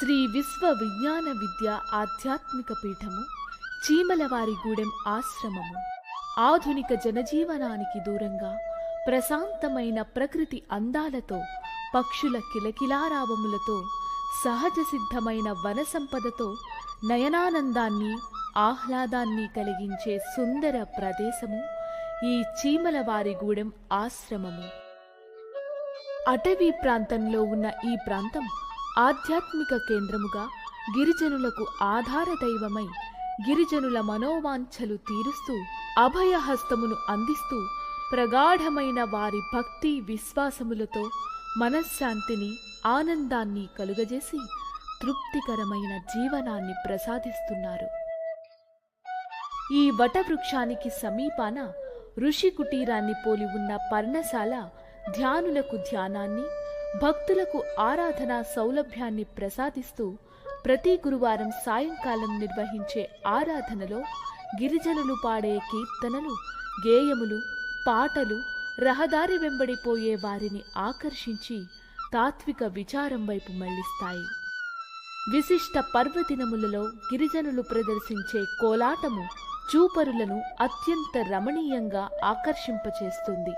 శ్రీ విశ్వ విజ్ఞాన విద్య ఆధ్యాత్మిక పీఠము చీమలవారిగూడెం ఆశ్రమము. ఆధునిక జనజీవనానికి దూరంగా ప్రశాంతమైన ప్రకృతి అందాలతో పక్షుల కిలకిలారావములతో సహజ సిద్ధమైన వన సంపదతో నయనానందాన్ని ఆహ్లాదాన్ని కలిగించే సుందర ప్రదేశము ఈ చీమలవారిగూడెం ఆశ్రమము. అటవీ ప్రాంతంలో ఉన్న ఈ ప్రాంతం ఆధ్యాత్మిక కేంద్రముగా గిరిజనులకు ఆధార దైవమై గిరిజనుల మనోవాంఛలు తీరుస్తూ అభయహస్తమును అందిస్తూ ప్రగాఢమైన వారి భక్తి విశ్వాసములతో మనశ్శాంతిని ఆనందాన్ని కలుగజేసి తృప్తికరమైన జీవనాన్ని ప్రసాదిస్తున్నారు. ఈ వటవృక్షానికి సమీపాన ఋషి కుటీరాన్ని పోలి ఉన్న పర్ణశాల ధ్యానులకు ధ్యానాన్ని భక్తులకు ఆరాధనా సౌలభ్యాన్ని ప్రసాదిస్తూ ప్రతి గురువారం సాయంకాలం నిర్వహించే ఆరాధనలో గిరిజనులు పాడే కీర్తనలు గేయములు పాటలు రహదారి వెంబడిపోయే వారిని ఆకర్షించి తాత్విక విచారం వైపు మళ్ళిస్తాయి విశిష్ట పర్వదినములలో గిరిజనులు ప్రదర్శించే కోలాటము చూపరులను అత్యంత రమణీయంగా ఆకర్షింపచేస్తుంది.